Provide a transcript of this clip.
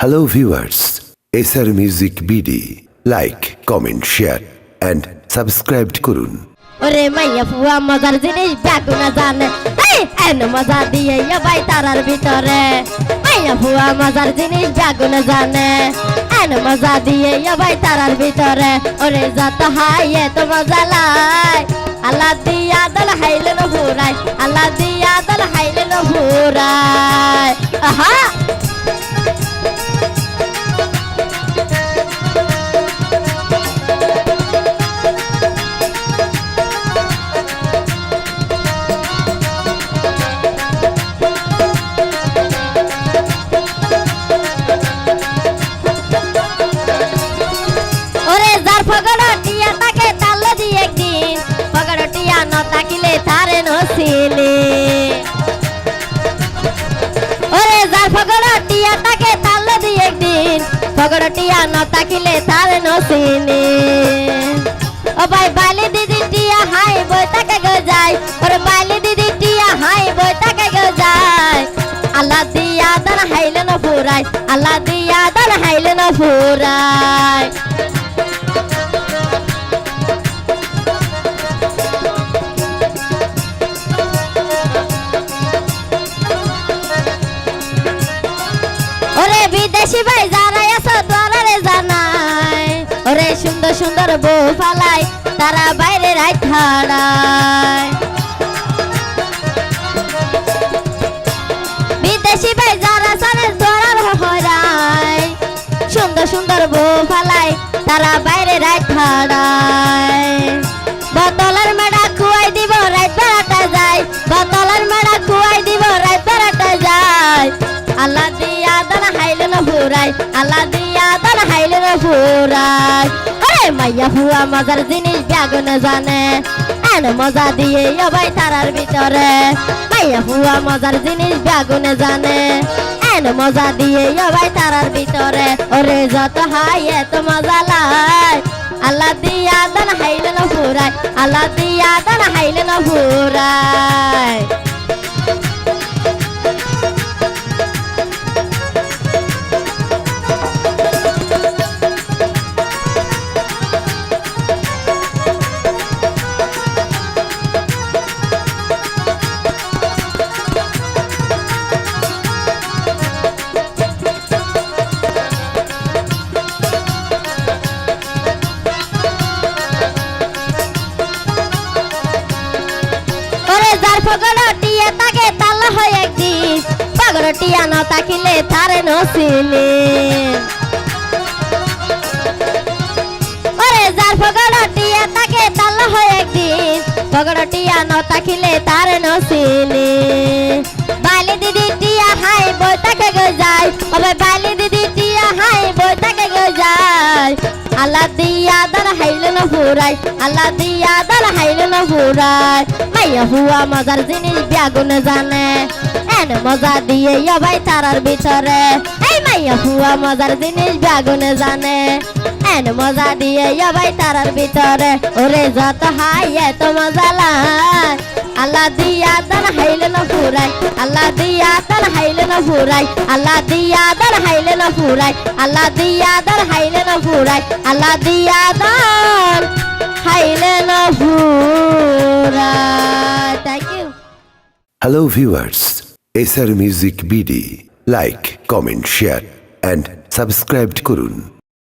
Hello viewers, SR Music BD, like, comment, share and subscribe করুন। ওরে মাইয়া ফুয়া মজার জিনিস ব্যাগু না জানে। এন মজা দিয়ে ভাই তারার ভিতরে। মাইয়া ফুয়া মজার জিনিস ব্যাগু না জানে। এন মজা দিয়ে ভাই তারার ভিতরে। ওরে যত হাইয়ে তো মজা লাই। আল্লাহ দিয়া দল হাইলে ন ভুরাই আল্লাহ দিয়া দল হাইলে ন ভুরাই আহা! একদিন ন তাকিলে তারে নসিলে ও ভাই বালি দিদি টিয়া হাই বই তাকে গো যায় ওরে বালি দিদি টিয়া হাই বই তাকে গো যায় আল্লাহ দিয়া দান হাইলে না ফুরাই, আল্লাহ দিয়া দান হাইলে না ফুরাই। ওরে বিদেশি ভাই যারা সুন্দর বউ ফালাই, তারা বাইরে রাই থাড়ায় বিদেশি ভাই যারা সারে ধরার হরাই সুন্দর সুন্দর বউ ফালাই, তারা বাইরে রাই থাড়ায় বোতলের মেডা খুয়াই দিব রাত বেড়াটা যায়। বোতলের মেডা খুয়াই দিব রাত বেড়াটা যায়। আল্লাহ দিয়া দান হাইলে না ফুরাই আল্লাহ দিয়া দান হাইলে না ফুরাই মাইয়া হুয়া মজার জিনিস ব্যাগুনে জানে। এন মজা দিয়ে ভাই তারার ভিতরে। মাইয়া হুয়া মজার জিনিস ব্যাগুনে জানে। এন মজা দিয়ে ভাই তারার ভিতরে। ওরে যত হাই এত মজা লাই। আল্লাহ দিয়া দান হাইলে না ফুরাই আল্লাহ দিয়া দান হাইলে না ফগড় টিয়া তাকে তাল হয় একদিন। পগড় টিয়া ন তাকিলে তারে নসিলে। ওরে যার ফগড় টিয়া তাকে তাল হয় একদিন পগড় টিয়া ন তারে নসিলে। আল্লাহ দিয়া দর হাইলে না ফুরাই আল্লাহ দিয়া দর হাইলে না ফুরাই মাইয়া হুয়া মজার জিনিস ব্যাগুনে জানে, এন মজা দিয়ে ভাই তারার ভিতরে। মাইয়া হুয়া মজার জিনিস জানে। এন মজা দিয়ে তারার ভিতরে। ওরে যত হাই এত মজা লাই। আল্লাহ দিয়া দর হাইলে না ফুরাই। আল্লাহ দিয়া দর হাইলে না ফুরাই। আল্লাহ দিয়া দর হাইলে না ফুরাই। আল্লাহ দিয়া দর হাইলে না ফুরাই। আল্লাহ দিয়া দর হাইলে না ফুরাই। Thank you Hello viewers, SR Music BD, like, comment, share and subscribe করুন